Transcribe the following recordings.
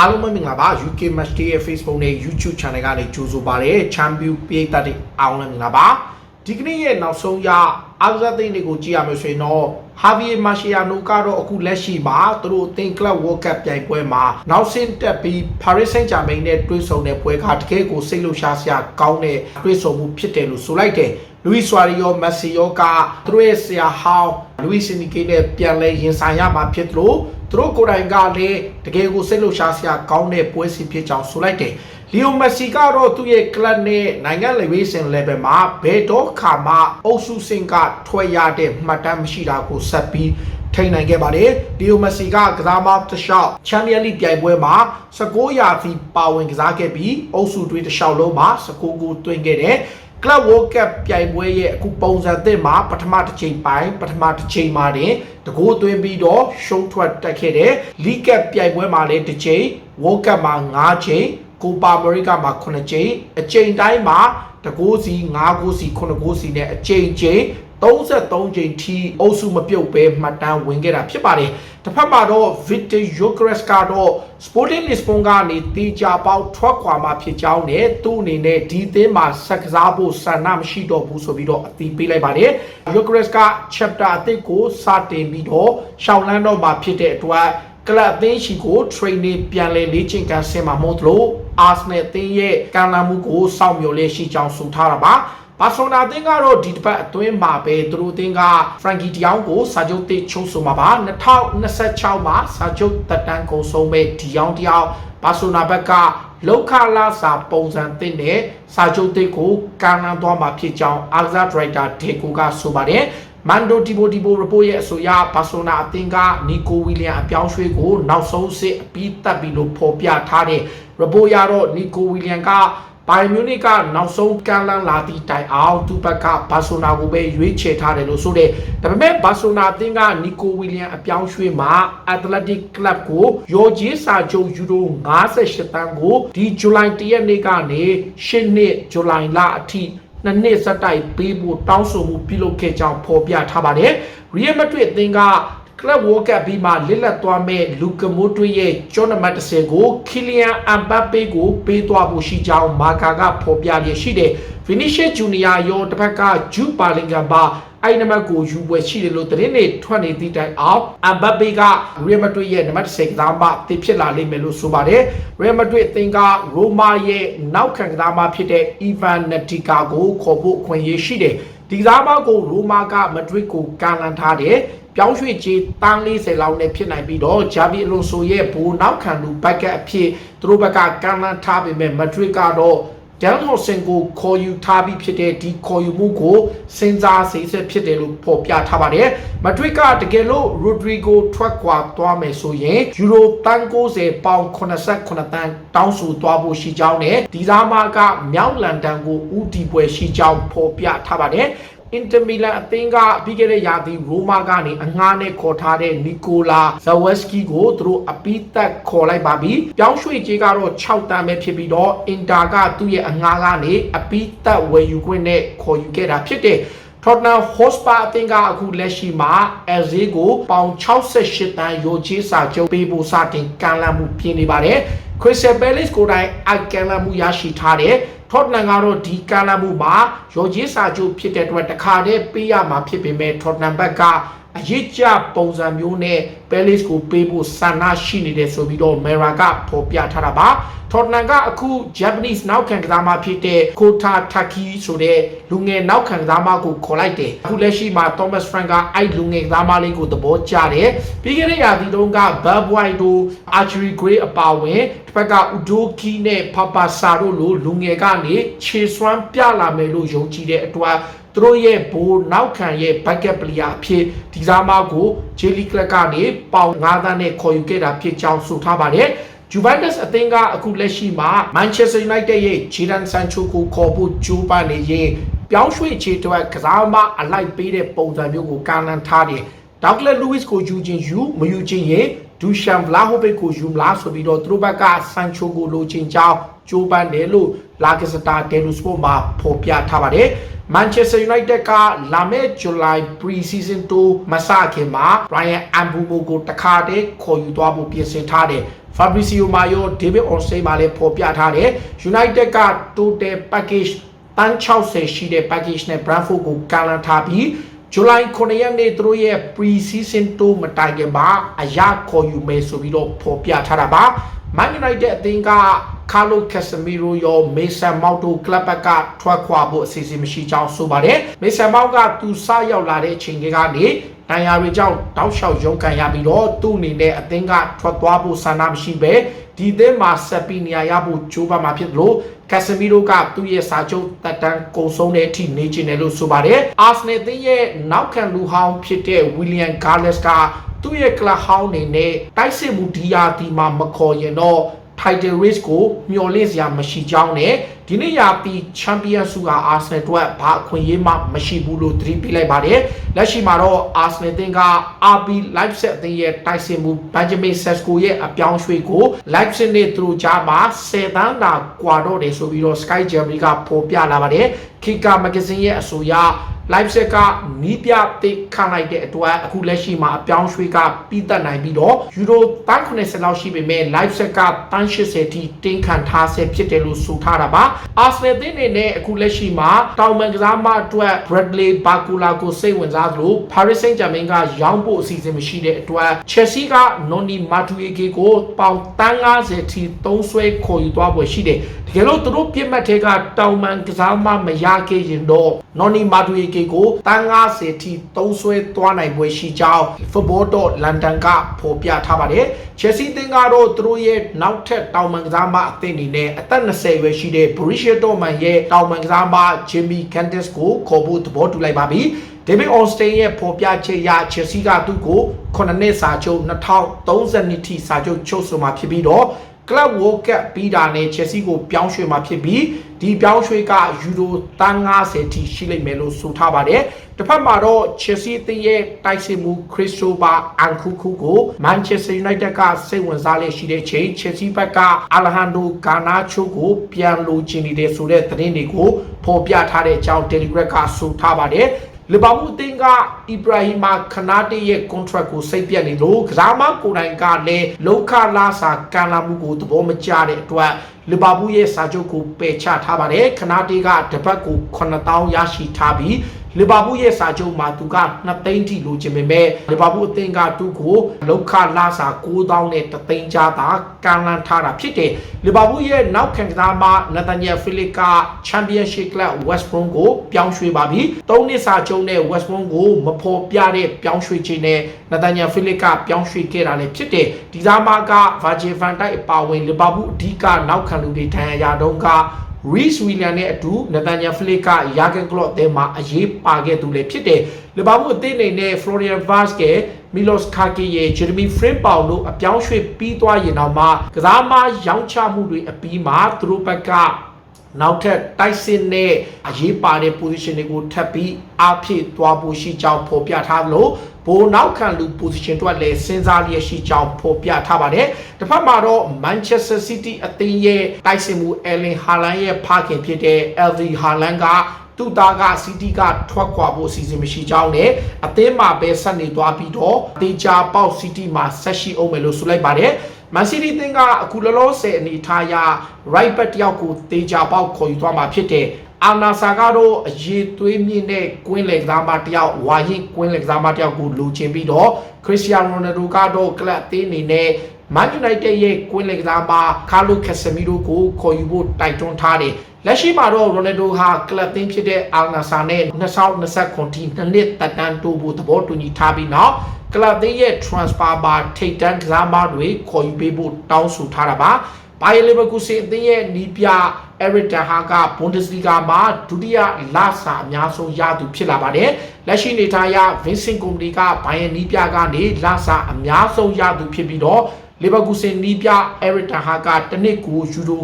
အားလုံးပဲမင်္ဂလာပါ UK Match Day ရဲ့ Facebook နဲ့ YouTube Channel ကနေကြိုဆိုပါရစေ Champion ပြည်သက်တွေအားလုံးလည်းမင်္ဂလာပါဒီကနေ့ရဲ့နောက်ဆုံးရ အားကစားသိန်းတွေကိုကြည့်ရမယ်ဆိုရင်တော့ Javier Mascherano ကတော့အခုလက်ရှိမှာသူတို့အသင်း Club World Cup ပြိုင်ပွဲမှာနောက်ဆင့်တက်ပြီး Paris Saint-Germain နဲ့တွေ့ဆုံတဲ့ပွဲကတကယ်ကိုစိတ်လှုပ်ရှားစရာကောင်းတဲ့တွေ့ဆုံမှုဖြစ်တယ်လို့ဆိုလိုက်တယ်လူဝီဆွာရီယောမက်ဆီယောကသူတို့ရဲ့ဆရာဟောင်းလူဝီစနီကေနဲ့ပြန်လဲရင်ဆိုင်ရမှာဖြစ်သလိုသူတို့ကိုယ်တိုင်ကလည်းတကယ်ကိုစိတ်လှုပ်ရှားစရာကောင်းတဲ့ပွဲစီဖြစ်ကြောင်းဆိုလိုက်တယ် လီယိုမက်ဆီကတော့သူ့ရဲ့ကလပ်နဲ့နိုင်ငံလေဝေးစင် level မှာဘယ်တော့ခါမှအုပ်စုစင်ကထွက်ရတဲ့မှတ်တမ်းမရှိတာကိုဆက်ပြီးထိန်းနိုင်ခဲ့ပါတယ်လီယိုမက်ဆီကကစားမတစ်လျှောက်ချန်ပီယံလိပြိုင်ပွဲမှာ19ရာသီပါဝင်ကစားခဲ့ပြီးအုပ်စုတွဲတစ်လျှောက်လုံးမှာ19ဂိုးသွင်းခဲ့တယ် Club World Cup ပြိုင်ပွဲရဲ့အခုပုံစံသစ်မှာပထမတစ်ချိန်ပိုင်းပထမတစ်ချိန်မှာတင်တကိုးသွင်းပြီးတော့ရှုံးထွက်တက်ခဲ့တယ် League Cup ပြိုင်ပွဲမှာလည်းတစ်ချိန် World Cup မှာ9ချိန် ကိုပါအမေရိကမှာ9ချိန်အချိန်တိုင်းမှာတကိုးစီ9ကိုးစီ9ကိုးစီနဲ့အချိန်ချိန်33ချိန်ထိအုပ်စုမပြုတ်ပဲမှတ်တမ်းဝင်ခဲ့တာဖြစ်ပါတယ်တစ်ဖက်မှာတော့ Victor Gyökeres ကတော့ Sporting Lisbon ကနေတေချာပေါက်ထွက်ခွာมาဖြစ်ကြောင်းနဲ့သူ့အနေနဲ့ဒီသင်းမှာဆက်ကစားဖို့ဆန္ဒမရှိတော့ဘူးဆိုပြီးတော့အသိပေးလိုက်ပါတယ် Gyökeres က chapter အသစ်ကိုစတင်ပြီးတော့ရှောင်းလန်းတော့မှာဖြစ်တဲ့အတွက် ကလပ်အသင်းရှိကို training ပြန်လည်လေ့ကျင့်ကန်ဆင်မှာမဟုတ်သလို Arsenal အသင်းရဲ့ကံလာမှုကိုစောင့်မျှော်လင့်ရှိကြောင်းဆိုထားတာပါဘာဆိုနာတင်းကတော့ဒီတစ်ပတ်အတွင်းမှာပဲသူတို့တင်းကဖရန်ကီတယောင်ကိုစာချုပ်တိချုပ်ဆိုမှာပါ2026မှာစာချုပ်တက်တန်းကုန်ဆုံးမဲ့ဒီယောင်တယောက်ဘာဆိုနာဘက်ကလောက်ခလာစာပုံစံသစ်နဲ့စာချုပ်တိကိုကန်လန်းသွားမှာဖြစ်ကြောင်းအာဇာဒရိုက်တာဒေကိုကဆိုပါတယ် မန်ဒိုတီဘိုတီဘိုရပိုရဲ့အဆိုအရဘာဆိုနာအသင်းကနီကိုဝီလျံအပြောင်းရွှေ့ကိုနောက်ဆုံးစစ်အပြီးတက်ပြီးလို့ဖော်ပြထားတဲ့ရပိုရတော့နီကိုဝီလျံကဘိုင်မြူနစ်ကနောက်ဆုံးကန်လန်းလာသည့်တိုင်အောင်သူ့ဘက်ကဘာဆိုနာကိုပဲရွေးချယ်ထားတယ်လို့ဆိုတဲ့ဒါပေမဲ့ဘာဆိုနာအသင်းကနီကိုဝီလျံအပြောင်းရွှေ့မှာအက်တလက်တစ်ကလပ်ကိုရောဂျီစာချုပ်ယူရို58တန်းကိုဒီဇူလိုင်1ရက်နေ့ကနေ10နှစ်ဇူလိုင်လအထိ နှစ်နှစ်စက်တိုက်ပေးဖို့တောင်းဆိုမှုပြုလုပ်ခဲ့ကြောင်းဖော်ပြထားပါတယ်။ Real Madrid အသင်းက Club World Cup ပြီးမှလစ်လက်သွားမဲ့လူကမိုတွရဲ့ကျော်နမတ်30ကိုခီလီယန်အမ်ဘပ်ပေကိုပေးသွားဖို့ရှိကြောင်းမာကာကဖော်ပြရရှိတယ်။ Vinicius Junior ရောတစ်ဖက်ကဂျူပါလင်ဂမ်ပါ အဲ့နံပါတ်ကိုယူပွဲရှိတယ်လို့သတင်းတွေထွက်နေသည့်တိုင်အောင်အမ်ဘပ်ပေကရီယယ်မက်ဒရစ်ရဲ့နံပါတ်10ကစားမတည်ဖြစ်လာလိမ့်မယ်လို့ဆိုပါတယ်။ရီယယ်မက်ဒရစ်အသင်းကရိုမာရဲ့နောက်ခံကစားမဖြစ်တဲ့အီဗန်နတီကာကိုခေါ်ဖို့အခွင့်အရေးရှိတယ်။ဒီကစားမကိုရိုမာကမဒရစ်ကိုကန်လန်ထားတယ်။ပြောင်းရွှေ့ကြီးတန်း40လောက်နဲ့ဖြစ်နိုင်ပြီးတော့ဂျာဗီအလွန်ဆိုရဲ့ဘူနောက်ခံလူဘက်ကအဖြစ်သူတို့ဘက်ကကန်လန်ထားပေမဲ့မဒရစ်ကတော့ ဒန်ဟော့ဆန်ကိုခေါ်ယူထားပြီးဖြစ်တဲ့ဒီခေါ်ယူမှုကိုစဉ်းစားစိတ်ဆက်ဖြစ်တယ်လို့ဖော်ပြထားပါတယ်။မဒရစ်ကတကယ်လို့ရိုဒရီဂိုထွက်ခွာသွားမယ်ဆိုရင်ယူရိုတန်90ပေါင်89တန်းတောင်းဆိုသွားဖို့ရှိကြောင်းနဲ့ဒီသားမကမြောက်လန်ဒန်ကိုဦးတည်ပွဲရှိကြောင်းဖော်ပြထားပါတယ်။ အင်တာမီလန်အသင်းကပြီးခဲ့တဲ့ရာသီရိုမာကနေအငှားနဲ့ခေါ်ထားတဲ့နီကိုလာဇဝက်စကီကိုသူတို့အပိသက်ခေါ်လိုက်ပါပြီ။ပြောင်းရွှေ့ကြေးကတော့6တန်းပဲဖြစ်ပြီးတော့အင်တာကသူ့ရဲ့အငှားကနေအပိသက်ဝယ်ယူခွင့်နဲ့ခေါ်ယူခဲ့တာဖြစ်တဲ့ထော့တနမ်ဟော့စပါအသင်းကအခုလက်ရှိမှာအဲဇေးကိုပေါင်68တန်းရိုချေးစာချုပ်ပေးဖို့စတင်ကန်လန့်မှုပြင်နေပါတယ်။ခရစ်စတယ်ပယ်လစ်ကိုတိုင်အကန်လန့်မှုရရှိထားတဲ့ ထော့တနမ်ကတော့ဒီကန်လန့်မှုမှာရိုချေးစာချုပ်ဖြစ်တဲ့အတွက်တခါတည်းပေးရမှာဖြစ်ပေမဲ့ထော့တနမ်ဘက်က အရေးကြပုံစံမျိုးနဲ့ Palace ကိုပေးဖို့ဆန္ဒရှိနေတယ်ဆိုပြီးတော့ Mera ကဖော်ပြထားတာပါထော်တနန်ကအခု Japanese နောက်ခံကစားမဖြစ်တဲ့ Kota Taki ဆိုတဲ့လူငယ်နောက်ခံကစားမကိုခေါ်လိုက်တယ်အခုလက်ရှိမှာ Thomas Frank ကအဲ့လူငယ်ကစားမလေးကိုသဘောကျတယ်ပြီးခဲ့တဲ့ရာသီတုန်းက Bad Boy တို့ Archery Gray အပါဝင်တစ်ဖက်က Udoki နဲ့ Papa Saro လိုလူငယ်ကနေခြေစွမ်းပြလာမယ်လို့ယုံကြည်တဲ့အတွက် သူတို့ရဲ့ဘိုးနောက်ခံရဲ့ backup player အဖြစ်ဒီစားမကို Jelly Club ကနေပေါင်9သန်းနဲ့ခေါ်ယူခဲ့တာဖြစ်ကြောင်းဆိုထားပါတယ်။ Juventus အသင်းကအခုလက်ရှိမှာ Manchester United ရဲ့ Jadon Sancho ကိုခေါ်ဖို့ကြိုးပမ်းနေရင်ပြောင်းရွှေ့ခြေအတွက်ကစားမအလိုက်ပေးတဲ့ပုံစံမျိုးကိုကန်လန်ထားတယ်။ Douglas Lewis ကိုယူခြင်းယူမယူခြင်းရင်ဒူရှန်ဗလာဟိုဘစ်ကိုယူမလားဆိုပြီးတော့သူတို့ဘက်ကဆန်ချိုကိုလိုချင်ကြောင်းကြိုးပမ်းတယ်လို့လာကစတာတယ်လူစပို့မှာဖော်ပြထားပါတယ်။ Manchester United ကလာမယ့် July Pre-season 2မစခင်မှာ Brian Ambumo ကိုတခါတည်းခေါ်ယူသွားဖို့ပြင်ဆင်ထားတယ်။ Fabrizio Mayo David Ornstein မှာလည်းဖော်ပြထားတယ် United က total package တန်း60ရှိတဲ့ package နဲ့ Brentford ကိုကန်လန်ထားပြီးဇူလိုင်9ရက်နေ့သူတို့ရဲ့ pre-season tour မတိုင်ခင်မှာအရာခေါ်ယူမယ်ဆိုပြီးတော့ဖော်ပြထားတာပါ Man United အသင်းက Carlo Casemiro ရော Mason Mount တို့ကလပ်ဘက်ကထွက်ခွာဖို့အစီအစဉ်မရှိကြောင်းဆိုပါတယ် Mason Mount ကသူစရောက်လာတဲ့အချိန်ကနေတန်ရာတွေကြောင့်တောက်လျှောက်ရုန်းကန်ရပြီးတော့သူ့အနေနဲ့အသင်းကထွက်သွားဖို့ဆန္ဒမရှိပဲဒီသင်းမှာဆက်ပြီးနေရာရဖို့ကြိုးပမ်းမှာဖြစ်လို့ ကက်ဆမီရိုကသူ့ရဲ့စာချုပ်တက်တန်းကုန်ဆုံးတဲ့အထိနေကျင်တယ်လို့ဆိုပါတယ်အာဆနယ်သင်းရဲ့နောက်ခံလူဟောင်းဖြစ်တဲ့ဝီလီယံဂါလက်စ်ကသူ့ရဲ့ကလပ်ဟောင်းအနေနဲ့တိုက်စစ်မှုဒီယာဒီမှာမခေါ်ရင်တော့ title race ကိုမျှော်လင့်စရာမရှိကြောင်းနဲ့ဒီနေ့ရာသီချန်ပီယံဆုဟာအာဆနယ်အတွက်ဘာအခွင့်အရေးမှမရှိဘူးလို့သတိပေးလိုက်ပါတယ်လက်ရှိမှာတော့အာဆနယ်တင်က RB Leipzig အသင်းရဲ့တိုက်စစ်မှု Benjamin Sesko ရဲ့အပြောင်းရွှေ့ကို Leipzig နဲ့သူတို့ကြားမှာ10တန်းတာကွာတော့တယ်ဆိုပြီးတော့ Sky Germany ကဖော်ပြလာပါတယ် Kika Magazine ရဲ့အဆိုအရ Leipzig ကနီးပြသိခံလိုက်တဲ့အတွက်အခုလက်ရှိမှာအပြောင်းရွှေ့ကပြီးသက်နိုင်ပြီးတော့ယူရိုတန်း90လောက်ရှိပေမဲ့ Leipzig ကတန်း80ထိတင်းခံထားဆဲဖြစ်တယ်လို့ဆိုထားတာပါ Arsenal သင်းအနေနဲ့အခုလက်ရှိမှာတောင်ပန်ကစားမအတွက် Bradley Barcola ကိုစိတ်ဝင်စားသလို Paris Saint-Germain ကရောင်းဖို့အစီအစဉ်မရှိတဲ့အတွက် Chelsea က Noni Madueke ကိုပေါင်တန်း90ထိသုံးဆွဲခေါ်ယူသွားပွဲရှိတယ်တကယ်လို့သူတို့ပြစ်မှတ်တွေကတောင်ပန်ကစားမမရခဲ့ရင်တော့ Noni Madueke ကိုတန်း90ထိသုံးဆွဲသွားနိုင်ပွဲရှိကြောင်း Football.London ကဖော်ပြထားပါတယ် Chelsea သင်းကတော့သူတို့ရဲ့နောက်ထပ်တောင်ပန်ကစားမအသင်းအနေနဲ့အသက်20ရွယ်ရှိတဲ့ Borussia Dortmund ရဲ့တောင်ပန်ကစားမ Jimmy Candice ကိုခေါ်ဖို့သဘောတူလိုက်ပါပြီ။ David Ornstein ရဲ့ဖော်ပြချက်အရ Chelsea ကသူ့ကို9နှစ်စာချုပ်2030နှစ်ထိစာချုပ်ချုပ်ဆိုမှာဖြစ်ပြီးတော့ Club World Cup ပြီးတာနဲ့ Chelsea ကိုပြောင်းရွှေ့မှာဖြစ်ပြီးဒီပြောင်းရွှေ့ကယူရိုတန်း90ထိရှိလိမ့်မယ်လို့ဆိုထားပါတယ်။တစ်ဖက်မှာတော့ Chelsea အသင်းရဲ့တိုက်စစ်မှု Christopher Nkunku ကို Manchester United ကစိတ်ဝင်စားလက်ရှိတဲ့ချိန် Chelsea ဘက်က Alejandro Garnacho ကိုပြန်လိုချင်နေတဲ့ဆိုတဲ့သတင်းတွေကိုဖော်ပြထားတဲ့အကြောင်း Telegraph ကဆိုထားပါတယ်။ လီဗာပူးအသင်းကအီဘရာဟီမာခနာတေရဲ့ contract ကိုစိတ်ပြတ်နေလို့ကစားမကိုယ်တိုင်ကလည်းလောက်ခလာစာကန်လာမှုကိုသဘောမကျတဲ့အတွက် လီဗာပူးရဲ့စာချုပ်ကိုပယ်ချထားပါတယ်ခနာတေကတပတ်ကို9000ရရှိထားပြီးလီဗာပူးရဲ့စာချုပ်မှာသူက2သိန်းထိလိုချင်ပေမဲ့လီဗာပူးအသင်းကသူ့ကိုလောက်ခလာစာ9000နဲ့3သိန်းကြားသာကန်လန်ထားတာဖြစ်တယ်လီဗာပူးရဲ့နောက်ခံကစားမနသန်ယယ်ဖိလစ်ကချန်ပီယံရှစ်ကလပ်ဝက်စ်ဘရွန်ကိုပြောင်းရွှေ့ပါပြီ3နှစ်စာချုပ်နဲ့ဝက်စ်ဘရွန်ကိုမဖော်ပြတဲ့ပြောင်းရွှေ့ခြင်းနဲ့နသန်ယယ်ဖိလစ်ကပြောင်းရွှေ့ခဲ့တာလည်းဖြစ်တယ်ဒီစားမကဗာဂျီဖန်တိုက်အပါဝင်လီဗာပူးအဓိကနောက်ခံလူတွေထံရရတုန်းက Reece Williams နဲ့အတူနသန်ယာဖလစ်ကယာဂန်ကလော့အသင်းမှာအရေးပါခဲ့သူလည်းဖြစ်တယ်။လီဗာပူးအသင်းအနေနဲ့ Florian Vaz က Milos Kaki ရဲ့ Jeremy Frimpong တို့အပြောင်းရွှေ့ပြီးသွားရင်တော့မှကစားမရောင်းချမှုတွေအပြီးမှာသူတို့ဘက်ကနောက်ထပ်တိုက်စစ်နဲ့အရေးပါတဲ့ position တွေကိုထပ်ပြီးအဖြစ်သွားဖို့ရှိကြောင်းဖော်ပြထားလို့ ဘိုးနောက်ခံလူ position တွေလည်းစဉ်းစားလျက်ရှိကြောင်းဖော်ပြထားပါတယ်။တစ်ဖက်မှာတော့ Manchester City အသင်းရဲ့တိုက်စစ်မှု Erling Haaland ရဲ့ဖခင်ဖြစ်တဲ့ Erling Haaland ကသူ့သားကစီတီကထွက်ခွာဖို့အစီအစဉ်မရှိကြောင်းနဲ့အသင်းမှာပဲဆက်နေသွားပြီးတော့တေချာပေါက်စီတီမှာဆက်ရှိအောင်မယ်လို့ဆိုလိုက်ပါတယ်။မန်စီးတီးသင်းကအခုလောလောဆယ်အနေထားအရ right back တယောက်ကိုတေချာပေါက်ခေါ်ယူသွားမှာဖြစ်တဲ့ အာနာဆာကတော့အရေးသွေးမြင့်တဲ့ကွင်းလေကစားမတယောက်ဝါရင်ကွင်းလေကစားမတယောက်ကိုလိုချင်ပြီးတော့ခရစ္စတီယာနိုရိုနယ်ဒိုကတော့ကလပ်အသင်းအနေနဲ့ Man United ရဲ့ကွင်းလေကစားမကာလိုကက်ဆမီရိုကိုခေါ်ယူဖို့တိုက်တွန်းထားတယ်လက်ရှိမှာတော့ရိုနယ်ဒိုဟာကလပ်တင်းဖြစ်တဲ့အာနာဆာနဲ့2029ထိနှစ်နှစ်တက်တန်းတိုးဖို့သဘောတူညီထားပြီးနောက်ကလပ်တင်းရဲ့ transfer ပါထိတ်တန်းကစားမတွေခေါ်ယူပေးဖို့တောင်းဆိုထားတာပါဘိုင်လီဗာကူစင်အသင်းရဲ့နီးပြ Eric Ten Hag က Bundesliga မှာဒုတိယလဆာအများဆုံးရသူဖြစ်လာပါတယ်။လက်ရှိနေထားရ Vincent Kompany ကဘိုင်ယန်နီးပြကနေလဆာအများဆုံးရသူဖြစ်ပြီးတော့ လီဗာပူးစင်နီးပြ Eric Ten Hag ကတစ်နှစ်ကိုယူရို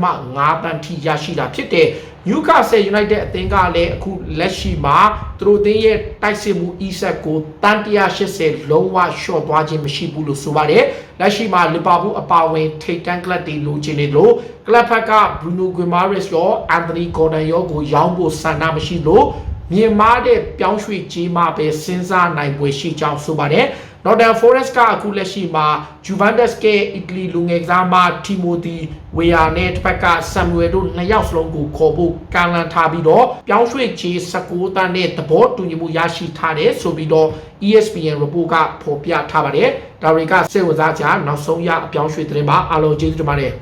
9.5တန်းထိရရှိတာဖြစ်တယ်။ Newcastle United အသင်းကလည်းအခုလက်ရှိမှာသူတို့အသင်းရဲ့တိုက်စစ်မှု Isak ကိုတန်180လုံးဝရှော့သွားခြင်းမရှိဘူးလို့ဆိုပါတယ်။လက်ရှိမှာလီဗာပူးအပါဝင်ထိပ်တန်းကလပ်တွေလိုချင်နေလို့ကလပ်ဖက်က Bruno Guimaraes ရော Anthony Gordon ရောကိုရောင်းဖို့ဆန္ဒမရှိလို့မြင်မာတဲ့ပြောင်းရွှေ့ကြီးမှပဲစဉ်းစားနိုင်ပွဲရှိကြောင်းဆိုပါတယ်။ Northern Forest ကအခုလက်ရှိမှာ Juventus က Italy လူငယ်ကစားမ Timothy Weah နဲ့တစ်ဖက်က Samuel တို့နှစ်ယောက်စလုံးကိုခေါ်ဖို့ကမ်းလှမ်းထားပြီးတော့ပြောင်းရွှေ့ချေ16တန်းနဲ့သဘောတူညီမှုရရှိထားတယ်ဆိုပြီးတော့ ESPN report ကဖော်ပြထားပါတယ်ဒါတွေကစိတ်ဝင်စားကြနောက်ဆုံးရအပြောင်းရွှေ့သတင်းပါအားလုံးကျေးဇူးတင်ပါတယ်